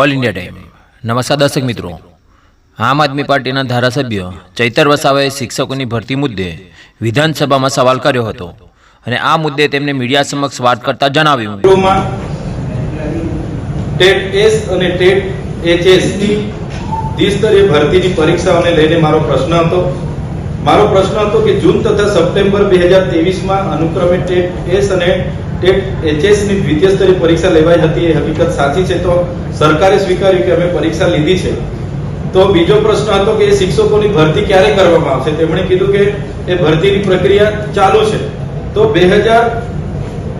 All India time નમસ્કાર દર્શક મિત્રો. આમ આદમી પાર્ટીના ધારાસભ્ય ચૈતર વસાવાએ શિક્ષકોની ભરતી મુદ્દે વિધાનસભામાં સવાલ કર્યો હતો અને આ મુદ્દે તેમને મીડિયા સમક્ષ વાત કરતા જણાવ્યું. ટેટ એસ અને ટેટ એચએસની દ્વિસ્તરીય ભરતીની પરીક્ષાઓને લઈને મારો પ્રશ્ન હતો. મારો પ્રશ્ન હતો કે જૂન તથા સપ્ટેમ્બર બે હજાર તેવીસમાં અનુક્રમે ટેટ એસ અને ટેટ એચએસની દ્વિતીય સ્તરીય પરીક્ષા લેવાઈ હતી એ હકીકત સાચી છે તો સરકારે સ્વીકાર્યું કે અમે પરીક્ષા લીધી છે. તો બીજો પ્રશ્ન હતો કે શિક્ષકોની ભરતી ક્યારે કરવામાં આવશે? તેમણે કીધું કે એ ભરતીની પ્રક્રિયા ચાલુ છે. તો બે હજાર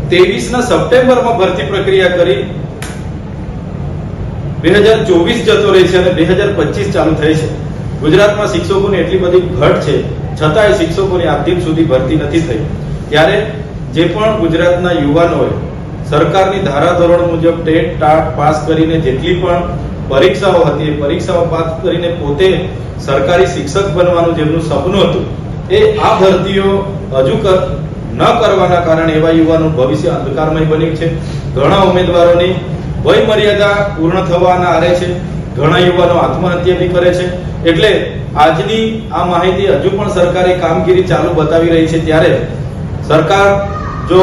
ત્રેવીસ ના સપ્ટેમ્બરમાં ભરતી પ્રક્રિયા કરી. બે હજાર ચોવીસ જતો રહે છે અને બે હજાર પચીસ ચાલુ થઈ છે. ગુજરાતમાં શિક્ષકોની એટલી બધી ઘટ છે, છતાંય શિક્ષકોની આજ સુધી ભરતી નથી થઈ. ત્યારે જે પણ ગુજરાતના યુવાનોએ સરકારની ધારાધોરણ મુજબ ટેટ, ટાટ પાસ કરીને જેટલી પણ પરીક્ષાઓ હતી, એ પરીક્ષાઓ પાસ કરીને પોતે સરકારી શિક્ષક બનવાનું જેમનું સપનું હતું, એ આ ભરતીઓ હજુ ન કરવાના કારણે એવા યુવાનો ભવિષ્ય અંધકારમય બન્યું છે. ઘણા ઉમેદવારોની વય મર્યાદા પૂર્ણ થવાના આરે છે. ઘણા યુવાનો આત્મહત્યા બી કરે છે. એટલે આજની આ માહિતી હજુ પણ સરકારે કામગીરી ચાલુ બતાવી રહી છે. ત્યારે સરકાર જો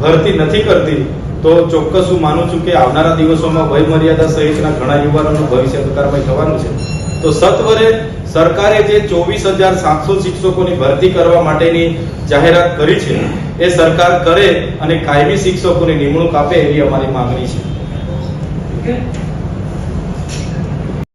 ભરતી નથી કરતી, તો ચોક્કસ હું માનું છું કે આવનારા દિવસોમાં વય મર્યાદા સહિતના ઘણા યુવાનોનું ભવિષ્ય અંધકારમય થવાનું છે. તો સત્વરે સરકારે જે ચોવીસ હજાર સાતસો શિક્ષકોની ભરતી કરવા માટેની જાહેરાત કરી છે, એ સરકાર કરે અને કાયમી શિક્ષકોની નિમણૂક આપે એવી અમારી માંગણી છે.